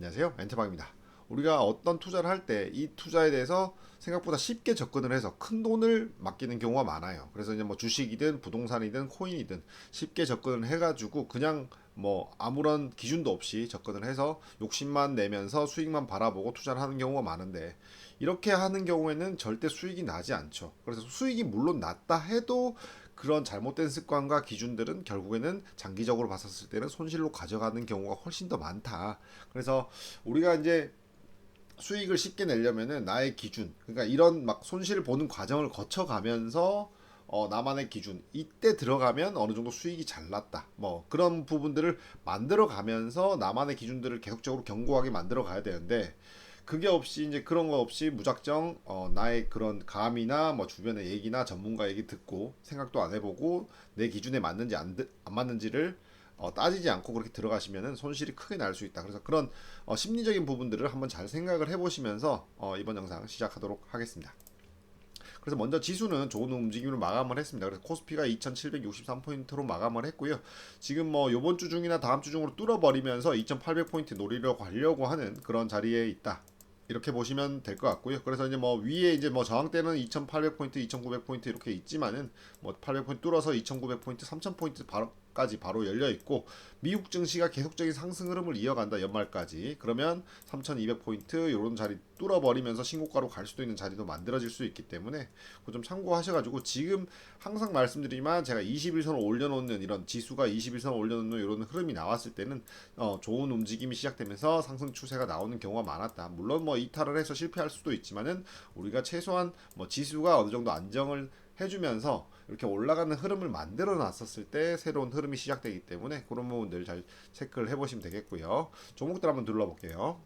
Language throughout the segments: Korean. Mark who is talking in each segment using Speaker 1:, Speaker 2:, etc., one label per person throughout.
Speaker 1: 안녕하세요. 엔터방입니다. 우리가 어떤 투자를 할 때 이 투자에 대해서 생각보다 쉽게 접근을 해서 큰 돈을 맡기는 경우가 많아요. 그래서 이제 뭐 주식이든 부동산이든 코인이든 쉽게 접근을 해가지고 그냥 뭐 아무런 기준도 없이 접근을 해서 욕심만 내면서 수익만 바라보고 투자를 하는 경우가 많은데 이렇게 하는 경우에는 절대 수익이 나지 않죠. 그래서 수익이 물론 났다 해도 그런 잘못된 습관과 기준들은 결국에는 장기적으로 봤었을 때는 손실로 가져가는 경우가 훨씬 더 많다. 그래서 우리가 이제 수익을 쉽게 내려면은 나의 기준, 그러니까 이런 막 손실을 보는 과정을 거쳐가면서 어, 나만의 기준 이때 들어가면 어느 정도 수익이 잘 났다. 뭐 그런 부분들을 만들어 가면서 나만의 기준들을 계속적으로 견고하게 만들어 가야 되는데 그게 없이 이제 그런 거 없이 무작정 어, 나의 그런 감이나 뭐 주변의 얘기나 전문가 얘기 듣고 생각도 안 해보고 내 기준에 맞는지 안, 드- 안 맞는지를 어, 따지지 않고 그렇게 들어가시면은 손실이 크게 날 수 있다. 그래서 그런 어, 심리적인 부분들을 한번 잘 생각을 해보시면서 어, 이번 영상 시작하도록 하겠습니다. 그래서 먼저 지수는 좋은 움직임으로 마감을 했습니다. 그래서 코스피가 2,763포인트로 마감을 했고요. 지금 뭐 요번 주 중이나 다음 주 중으로 뚫어버리면서 2,800포인트 노리려고 하려고 하는 그런 자리에 있다. 이렇게 보시면 될 것 같고요. 그래서 이제 뭐 위에 이제 뭐 저항대는 2,800포인트, 2,900포인트 이렇게 있지만은 뭐 800포인트 뚫어서 2,900포인트, 3,000포인트 바로 까지 바로 열려 있고 미국 증시가 계속적인 상승 흐름을 이어간다 연말까지 그러면 3,200포인트 이런 자리 뚫어버리면서 신고가로 갈 수도 있는 자리도 만들어질 수 있기 때문에 그 좀 참고하셔가지고 지금 항상 말씀드리지만 제가 21선을 올려놓는 이런 지수가 21선을 올려놓는 이런 흐름이 나왔을 때는 어, 좋은 움직임이 시작되면서 상승 추세가 나오는 경우가 많았다. 물론 뭐 이탈을 해서 실패할 수도 있지만은 우리가 최소한 뭐 지수가 어느 정도 안정을 해주면서 이렇게 올라가는 흐름을 만들어 놨었을 때 새로운 흐름이 시작되기 때문에 그런 부분들 잘 체크를 해보시면 되겠고요. 종목들 한번 눌러볼게요.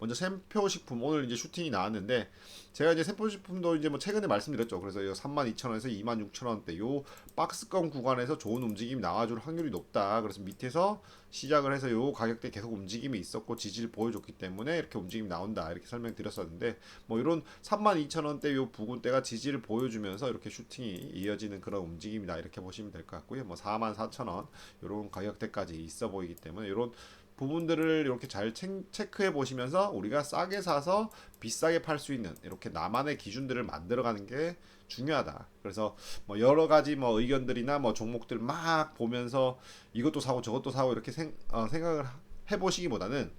Speaker 1: 먼저 샘표 식품 오늘 이제 슈팅이 나왔는데 제가 이제 샘표 식품도 이제 뭐 최근에 말씀드렸죠. 그래서 이 32,000원에서 26,000원대 요 박스권 구간에서 좋은 움직임이 나와줄 확률이 높다. 그래서 밑에서 시작을 해서 요 가격대 계속 움직임이 있었고 지지를 보여줬기 때문에 이렇게 움직임이 나온다. 이렇게 설명드렸었는데 뭐 이런 32,000원대 요 부근대가 지지를 보여주면서 이렇게 슈팅이 이어지는 그런 움직임이다. 이렇게 보시면 될 것 같고요. 뭐 44,000원 요런 가격대까지 있어 보이기 때문에 요런 부분들을 이렇게 잘 체- 체크해 보시면서 우리가 싸게 사서 비싸게 팔 수 있는 이렇게 나만의 기준들을 만들어가는 게 중요하다. 그래서 뭐 여러 가지 뭐 의견들이나 뭐 종목들 막 보면서 이것도 사고 저것도 사고 이렇게 생, 어, 생각을 해 보시기보다는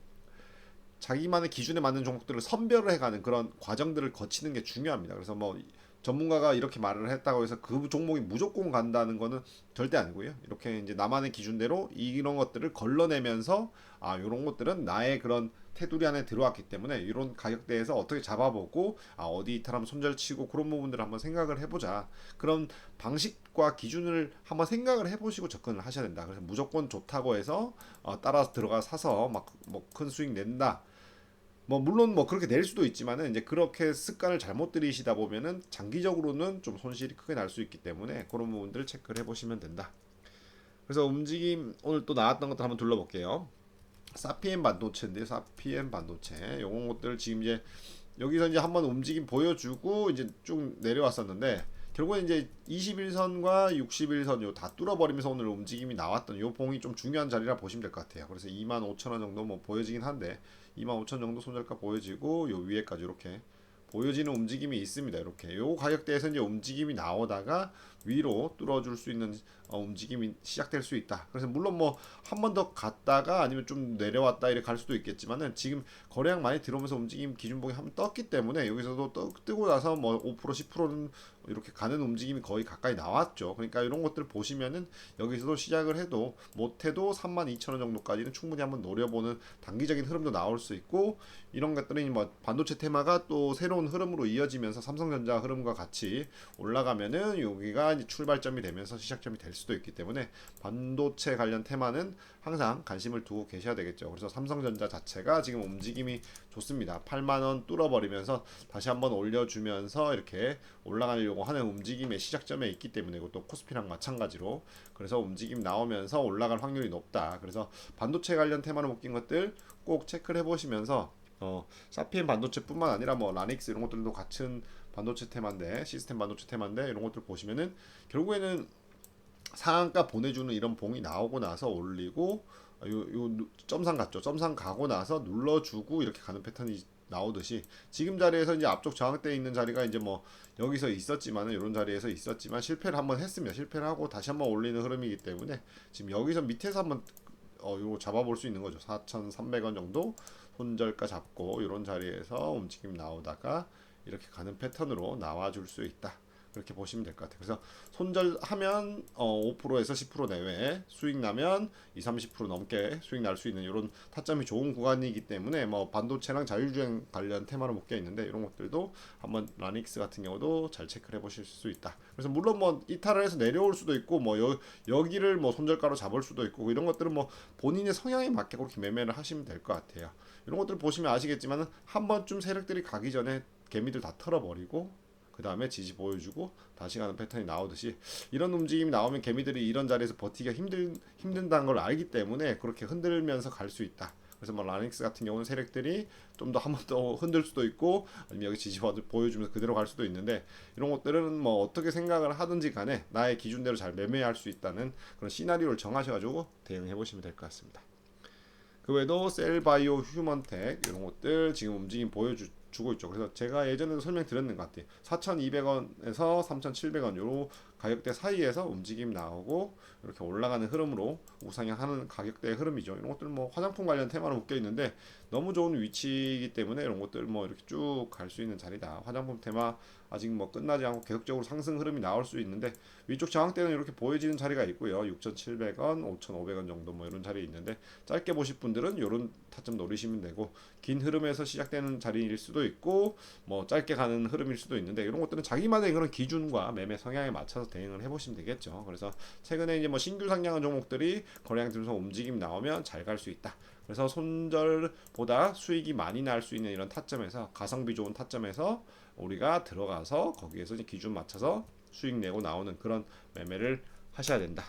Speaker 1: 자기만의 기준에 맞는 종목들을 선별을 해가는 그런 과정들을 거치는 게 중요합니다. 그래서 뭐 전문가가 이렇게 말을 했다고 해서 그 종목이 무조건 간다는 거는 절대 아니고요. 이렇게 이제 나만의 기준대로 이런 것들을 걸러내면서 아 이런 것들은 나의 그런 테두리 안에 들어왔기 때문에 이런 가격대에서 어떻게 잡아보고 아 어디 이탈하면 손절치고 그런 부분들을 한번 생각을 해보자. 그런 방식과 기준을 한번 생각을 해보시고 접근을 하셔야 된다. 그래서 무조건 좋다고 해서 어, 따라서 들어가 사서 막 뭐 큰 수익 낸다. 뭐 물론 뭐 그렇게 낼 수도 있지만은 이제 그렇게 습관을 잘못 들이시다 보면은 장기적으로는 좀 손실이 크게 날 수 있기 때문에 그런 부분들을 체크를 해보시면 된다. 그래서 움직임 오늘 또 나왔던 것들 한번 둘러볼게요. 사피엔 반도체인데 사피엔 반도체 요런 것들 지금 이제 여기서 이제 한번 움직임 보여주고 이제 쭉 내려왔었는데 결국엔 이제 21선과 61선 요 다 뚫어버리면서 오늘 움직임이 나왔던 요 봉이 좀 중요한 자리라 보시면 될 것 같아요. 그래서 25,000원 정도 뭐 보여지긴 한데 25,000 정도 손절가 보여지고 요 위에까지 이렇게 보여지는 움직임이 있습니다. 이렇게 요 가격대에서 이제 움직임이 나오다가 위로 뚫어줄 수 있는 어, 움직임이 시작될 수 있다. 그래서 물론 뭐 한 번 더 갔다가 아니면 좀 내려왔다 이렇게 갈 수도 있겠지만은 지금 거래량 많이 들어오면서 움직임 기준봉이 한번 떴기 때문에 여기서도 떠, 뜨고 나서 뭐 5% 10%는 이렇게 가는 움직임이 거의 가까이 나왔죠. 그러니까 이런 것들 보시면은 여기서도 시작을 해도 못해도 32,000원 정도까지는 충분히 한번 노려보는 단기적인 흐름도 나올 수 있고 이런 것들은 뭐 반도체 테마가 또 새로운 흐름으로 이어지면서 삼성전자 흐름과 같이 올라가면은 여기가 이제 출발점이 되면서 시작점이 될 수도 있기 때문에 반도체 관련 테마는 항상 관심을 두고 계셔야 되겠죠. 그래서 삼성전자 자체가 지금 움직임이 좋습니다. 8만 원 뚫어버리면서 다시 한번 올려주면서 이렇게 올라가려고 하는 움직임의 시작점에 있기 때문에 이것도 코스피랑 마찬가지로 그래서 움직임 나오면서 올라갈 확률이 높다. 그래서 반도체 관련 테마로 묶인 것들 꼭 체크를 해보시면서 어, 사피엔 반도체뿐만 아니라 뭐 라닉스 이런 것들도 같은 반도체 테마인데 시스템 반도체 테마인데 이런 것들 보시면은 결국에는 상한가 보내주는 이런 봉이 나오고 나서 올리고 아, 요, 요 누- 점상 갔죠. 점상 가고 나서 눌러주고 이렇게 가는 패턴이 나오듯이 지금 자리에서 이제 앞쪽 저항대에 있는 자리가 이제 뭐 여기서 있었지만은 이런 자리에서 있었지만 실패를 한번 했습니다. 실패를 하고 다시 한번 올리는 흐름이기 때문에 지금 여기서 밑에서 한번 어 요거 잡아볼 수 있는 거죠. 4,300원 정도 손절가 잡고 이런 자리에서 움직임 나오다가 이렇게 가는 패턴으로 나와줄 수 있다. 그렇게 보시면 될 것 같아요. 그래서 손절하면 어 5%에서 10% 내외 수익 나면 2, 30% 넘게 수익 날 수 있는 이런 타점이 좋은 구간이기 때문에 뭐 반도체랑 자율주행 관련 테마로 묶여 있는데 이런 것들도 한번 라닉스 같은 경우도 잘 체크를 해보실 수 있다. 그래서 물론 뭐 이탈을 해서 내려올 수도 있고 뭐 여, 여기를 뭐 손절가로 잡을 수도 있고 이런 것들은 뭐 본인의 성향에 맞게 그렇게 매매를 하시면 될 것 같아요. 이런 것들 보시면 아시겠지만은 한 번쯤 세력들이 가기 전에 개미들 다 털어버리고 그 다음에 지지 보여주고 다시 가는 패턴이 나오듯이 이런 움직임이 나오면 개미들이 이런 자리에서 버티기가 힘들 힘든다는 걸 알기 때문에 그렇게 흔들면서 갈 수 있다. 그래서 뭐 라닉스 같은 경우는 세력들이 좀 더 한 번 더 흔들 수도 있고 아니면 여기 지지 보여주면서 그대로 갈 수도 있는데 이런 것들은 뭐 어떻게 생각을 하든지 간에 나의 기준대로 잘 매매할 수 있다는 그런 시나리오를 정하셔가지고 대응해 보시면 될 것 같습니다. 그 외에도 셀바이오, 휴먼텍 이런 것들 지금 움직임 보여주 고 있죠. 그래서 제가 예전에도 설명드렸는 것 같아요. 4,200원에서 3,700원 요 가격대 사이에서 움직임 나오고 이렇게 올라가는 흐름으로 우상향하는 가격대의 흐름이죠. 이런 것들 뭐 화장품 관련 테마로 묶여 있는데 너무 좋은 위치이기 때문에 이런 것들 뭐 이렇게 쭉 갈 수 있는 자리다. 화장품 테마 아직 뭐 끝나지 않고 계속적으로 상승 흐름이 나올 수 있는데 위쪽 저항대는 이렇게 보여지는 자리가 있고요. 6,700원, 5,500원 정도 뭐 이런 자리 있는데 짧게 보실 분들은 이런 타점 노리시면 되고 긴 흐름에서 시작되는 자리일 수도 있고 뭐 짧게 가는 흐름일 수도 있는데 이런 것들은 자기만의 그런 기준과 매매 성향에 맞춰서 대응을 해보시면 되겠죠. 그래서 최근에 이제 뭐 신규 상장한 종목들이 거래량 들면서 움직임 나오면 잘 갈 수 있다. 그래서 손절보다 수익이 많이 날 수 있는 이런 타점에서 가성비 좋은 타점에서 우리가 들어가서 거기에서 기준 맞춰서 수익 내고 나오는 그런 매매를 하셔야 된다.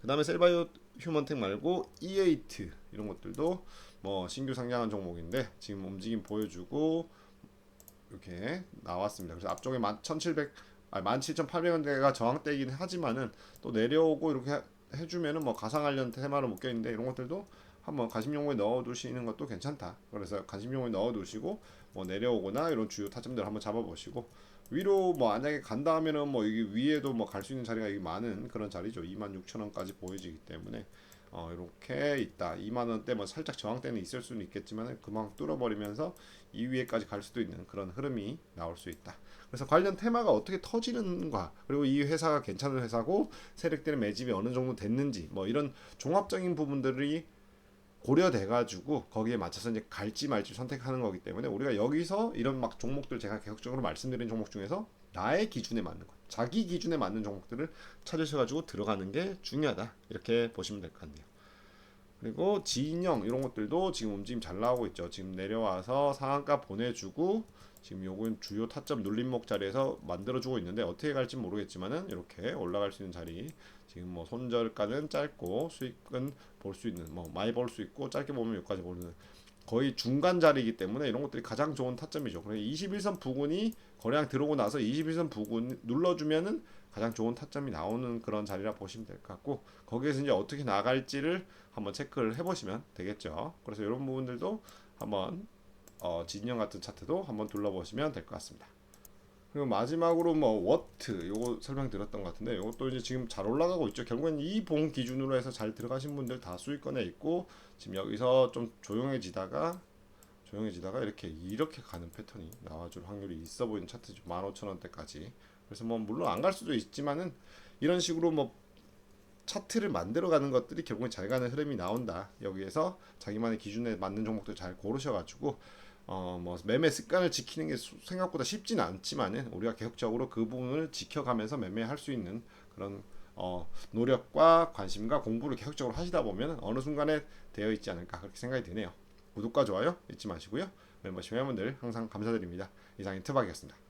Speaker 1: 그 다음에 셀바이오 휴먼텍 말고 E8 이런 것들도 뭐 신규 상장한 종목인데 지금 움직임 보여주고 이렇게 나왔습니다. 그래서 앞쪽에 11,700 아니 17,800원대가 저항대이긴 하지만은 또 내려오고 이렇게 해- 해주면은 뭐 가상 관련 테마로 묶여 있는데 이런 것들도 한번 관심용어에 넣어두시는 것도 괜찮다. 그래서 관심용어에 넣어두시고 뭐 내려오거나 이런 주요 타점들 한번 잡아보시고 위로 뭐 만약에 간다 하면은 뭐 여기 위에도 뭐 갈 수 있는 자리가 여기 많은 그런 자리죠. 26,000원까지 보여지기 때문에 어 이렇게 있다. 2만 원대 뭐 살짝 저항대는 있을 수는 있겠지만 금방 뚫어버리면서 이 위에까지 갈 수도 있는 그런 흐름이 나올 수 있다. 그래서 관련 테마가 어떻게 터지는가 그리고 이 회사가 괜찮은 회사고 세력들의 매집이 어느 정도 됐는지 뭐 이런 종합적인 부분들이 고려돼 가지고 거기에 맞춰서 이제 갈지 말지 선택하는 거기 때문에 우리가 여기서 이런 막 종목들 제가 계속적으로 말씀드린 종목 중에서 나의 기준에 맞는 것 자기 기준에 맞는 종목들을 찾으셔 가지고 들어가는 게 중요하다. 이렇게 보시면 될 것 같네요. 그리고 진영 이런 것들도 지금 움직임 잘 나오고 있죠. 지금 내려와서 상한가 보내주고 지금 요건 주요 타점 눌림목 자리에서 만들어주고 있는데 어떻게 갈지 모르겠지만은 이렇게 올라갈 수 있는 자리 지금 뭐 손절가는 짧고 수익은 볼 수 있는 뭐 많이 벌수 있고 짧게 보면 여기까지 보는 거의 중간 자리이기 때문에 이런 것들이 가장 좋은 타점이죠. 그래서 21선 부근이 거래량 들어오고 나서 21선 부근 눌러주면은 가장 좋은 타점이 나오는 그런 자리라 보시면 될 것 같고 거기에서 이제 어떻게 나갈지를 한번 체크를 해보시면 되겠죠. 그래서 이런 부분들도 한번 어, 진영 같은 차트도 한번 둘러보시면 될 것 같습니다. 그리고 마지막으로 뭐 워트 요거 설명드렸던 것 같은데 이것도 이제 지금 잘 올라가고 있죠. 결국엔 이 봉 기준으로 해서 잘 들어가신 분들 다 수익권에 있고 지금 여기서 좀 조용해지다가 조용해지다가 이렇게 이렇게 가는 패턴이 나와줄 확률이 있어 보이는 차트죠. 15,000원대까지. 그래서 뭐 물론 안 갈 수도 있지만은 이런 식으로 뭐 차트를 만들어 가는 것들이 결국엔 잘 가는 흐름이 나온다. 여기에서 자기만의 기준에 맞는 종목들 잘 고르셔 가지고 어 뭐 매매 습관을 지키는 게 수- 생각보다 쉽지는 않지만은 우리가 계속적으로 그 부분을 지켜가면서 매매할 수 있는 그런 어 노력과 관심과 공부를 계속적으로 하시다 보면 어느 순간에 되어 있지 않을까 그렇게 생각이 드네요. 구독과 좋아요 잊지 마시고요. 멤버십 회원분들 항상 감사드립니다. 이상 인 트박이었습니다.